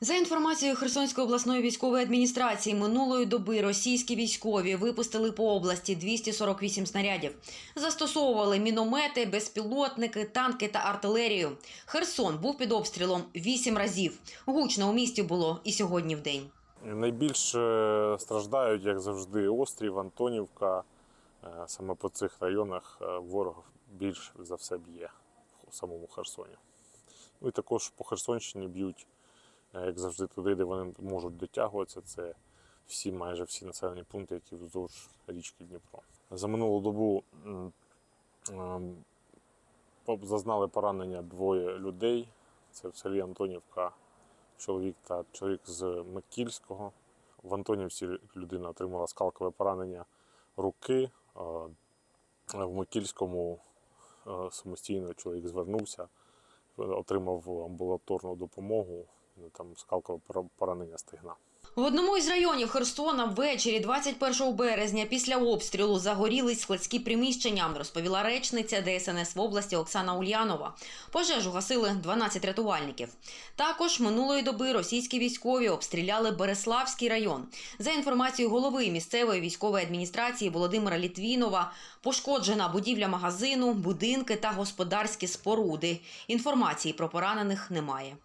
За інформацією Херсонської обласної військової адміністрації, минулої доби російські військові випустили по області 248 снарядів. Застосовували міномети, безпілотники, танки та артилерію. Херсон був під обстрілом 8 разів. Гучно у місті було і сьогодні в день. Найбільше страждають, як завжди, острів, Антонівка. Е, Саме по цих районах е, ворог більш за все б'є в самому Херсоні. Ну і також по Херсонщині б'ють, як завжди, туди, де вони можуть дотягуватися. Це всі, майже всі населені пункти, які вздовж річки Дніпро. За минулу добу ем, зазнали поранення двоє людей. Це в селі Антонівка чоловік та чоловік з Микільського. В Антонівці людина отримала скалкове поранення руки. В Микільському е, самостійно чоловік звернувся, отримав амбулаторну допомогу, там скалкове пора- поранення стегна. В одному із районів Херсона ввечері 21 березня після обстрілу загорілись складські приміщення, розповіла речниця ДСНС в області Оксана Ульянова. Пожежу гасили 12 рятувальників. Також минулої доби російські військові обстріляли Береславський район. За інформацією голови місцевої військової адміністрації Володимира Літвінова, пошкоджена будівля магазину, будинки та господарські споруди. Інформації про поранених немає.